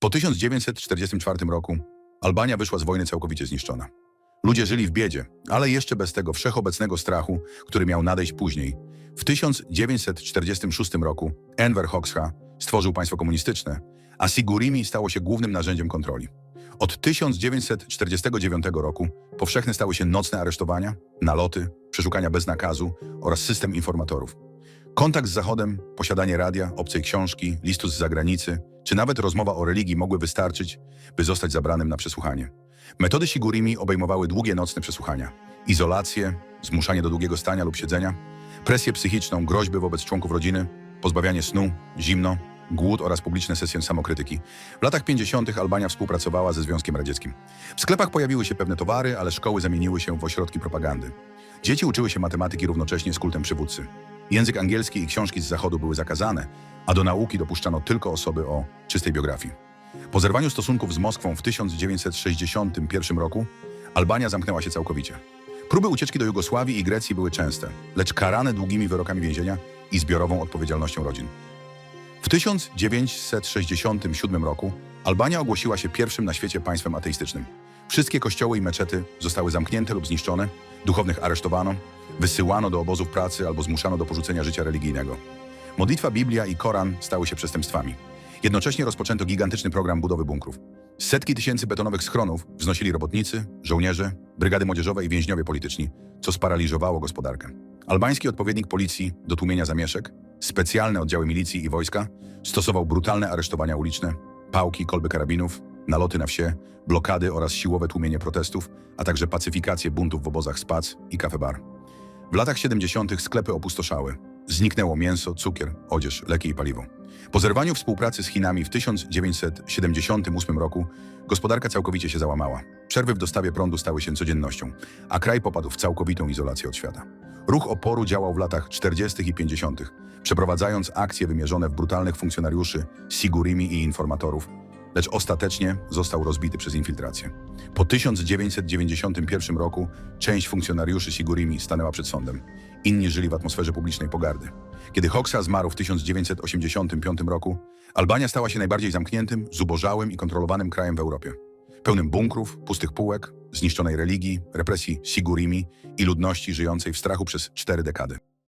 Po 1944 roku Albania wyszła z wojny całkowicie zniszczona. Ludzie żyli w biedzie, ale jeszcze bez tego wszechobecnego strachu, który miał nadejść później. W 1946 roku Enver Hoxha stworzył państwo komunistyczne, a Sigurimi stało się głównym narzędziem kontroli. Od 1949 roku powszechne stały się nocne aresztowania, naloty, przeszukania bez nakazu oraz system informatorów. Kontakt z Zachodem, posiadanie radia, obcej książki, listu z zagranicy, czy nawet rozmowa o religii mogły wystarczyć, by zostać zabranym na przesłuchanie. Metody Sigurimi obejmowały długie nocne przesłuchania, izolację, zmuszanie do długiego stania lub siedzenia, presję psychiczną, groźby wobec członków rodziny, pozbawianie snu, zimno, głód oraz publiczne sesje samokrytyki. W latach 50. Albania współpracowała ze Związkiem Radzieckim. W sklepach pojawiły się pewne towary, ale szkoły zamieniły się w ośrodki propagandy. Dzieci uczyły się matematyki równocześnie z kultem przywódcy. Język angielski i książki z zachodu były zakazane, a do nauki dopuszczano tylko osoby o czystej biografii. Po zerwaniu stosunków z Moskwą w 1961 roku Albania zamknęła się całkowicie. Próby ucieczki do Jugosławii i Grecji były częste, lecz karane długimi wyrokami więzienia i zbiorową odpowiedzialnością rodzin. W 1967 roku Albania ogłosiła się pierwszym na świecie państwem ateistycznym. Wszystkie kościoły i meczety zostały zamknięte lub zniszczone, duchownych aresztowano, wysyłano do obozów pracy albo zmuszano do porzucenia życia religijnego. Modlitwa Biblia i Koran stały się przestępstwami. Jednocześnie rozpoczęto gigantyczny program budowy bunkrów. Setki tysięcy betonowych schronów wznosili robotnicy, żołnierze, brygady młodzieżowe i więźniowie polityczni, co sparaliżowało gospodarkę. Albański odpowiednik policji do tłumienia zamieszek, specjalne oddziały milicji i wojska, stosował brutalne aresztowania uliczne, pałki, kolby karabinów, naloty na wsie, blokady oraz siłowe tłumienie protestów, a także pacyfikację buntów w obozach spac i kafe-bar. W latach 70. sklepy opustoszały. Zniknęło mięso, cukier, odzież, leki i paliwo. Po zerwaniu współpracy z Chinami w 1978 roku gospodarka całkowicie się załamała. Przerwy w dostawie prądu stały się codziennością, a kraj popadł w całkowitą izolację od świata. Ruch oporu działał w latach 40. i 50., przeprowadzając akcje wymierzone w brutalnych funkcjonariuszy, sigurimi i informatorów, lecz ostatecznie został rozbity przez infiltrację. Po 1991 roku część funkcjonariuszy Sigurimi stanęła przed sądem. Inni żyli w atmosferze publicznej pogardy. Kiedy Hoxha zmarł w 1985 roku, Albania stała się najbardziej zamkniętym, zubożałym i kontrolowanym krajem w Europie. Pełnym bunkrów, pustych półek, zniszczonej religii, represji Sigurimi i ludności żyjącej w strachu przez cztery dekady.